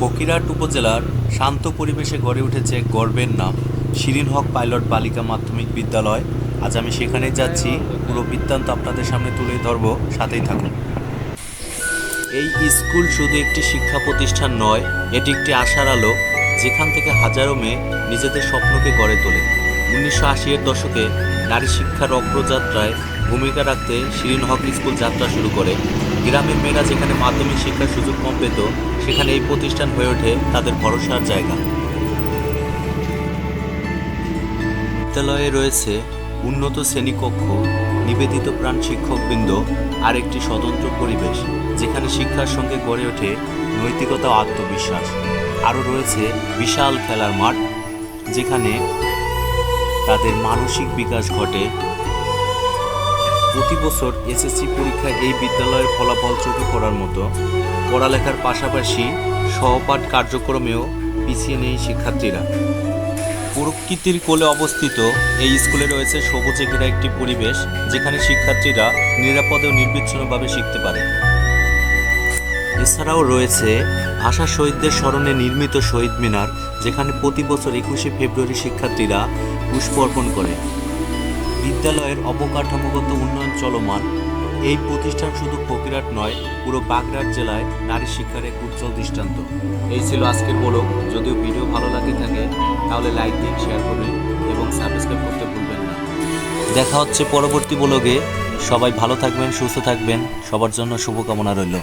ফকিরহাট উপজেলার শান্ত পরিবেশে গড়ে উঠেছে গর্বের নাম। শিরিন হক পাইলট বালিকা মাধ্যমিক বিদ্যালয়। আজ আমি সেখানেই যাচ্ছি। পুরো বৃত্তান্ত আপনাদের সামনে তুলে ধরবো। সাথেই থাকুন। এই স্কুল শুধু একটি শিক্ষা প্রতিষ্ঠান নয়, এটি একটি আশার আলো, যেখান থেকে হাজারো মেয়ে নিজেদের স্বপ্নকে গড়ে তোলে। উনিশশো আশি এর দশকে নারী শিক্ষার অগ্রযাত্রায় ভূমিকা রাখতে শিরিন হক স্কুল যাত্রা শুরু করে। গ্রামের মেয়েরা যেখানে মাধ্যমিক শিক্ষার সুযোগ কম পেত, সেখানে এই প্রতিষ্ঠান হয়ে ওঠে তাদের ভরসার জায়গা। বিদ্যালয়ে রয়েছে উন্নত শ্রেণীকক্ষ, নিবেদিত প্রাণ শিক্ষকবৃন্দ আর একটি স্বতন্ত্র পরিবেশ, যেখানে শিক্ষার সঙ্গে গড়ে ওঠে নৈতিকতা ও আত্মবিশ্বাস। আরও রয়েছে বিশাল খেলার মাঠ, যেখানে তাদের মানসিক বিকাশ ঘটে। প্রতি বছর এসএসসি পরীক্ষায় এই বিদ্যালয়ের ফলাফল চোখে পড়ার মতো পড়ালেখার পাশাপাশি সহপাঠ কার্যক্রমেও পিছিয়ে নেই শিক্ষার্থীরা। প্রকৃতির কোলে অবস্থিত এই স্কুলে রয়েছে সবুজে ঘেরা একটি পরিবেশ যেখানে শিক্ষার্থীরা নিরাপদে ও নির্বিচ্ছিন্নভাবে শিখতে পারে। এছাড়াও রয়েছে ভাষা শহীদদের স্মরণে নির্মিত শহীদ মিনার, যেখানে প্রতি বছর একুশে ফেব্রুয়ারি শিক্ষার্থীরা পুষ্প অর্পণ করে। বিদ্যালয়ের অবকাঠামোগত উন্নয়ন চলমান। এই প্রতিষ্ঠান শুধু ফকিরাট নয়, পুরো বাগড়াট জেলায় নারী শিক্ষার এক উজ্জ্বল দৃষ্টান্ত। এই ছিল আজকের বলক। যদিও ভিডিও ভালো লাগে থাকে, তাহলে লাইক দিন শেয়ার করবেন এবং সাবস্ক্রাইব করতে ভুলবেন না। দেখা হচ্ছে পরবর্তী বলগে সবাই ভালো থাকবেন, সুস্থ থাকবেন। সবার জন্য শুভকামনা রইল।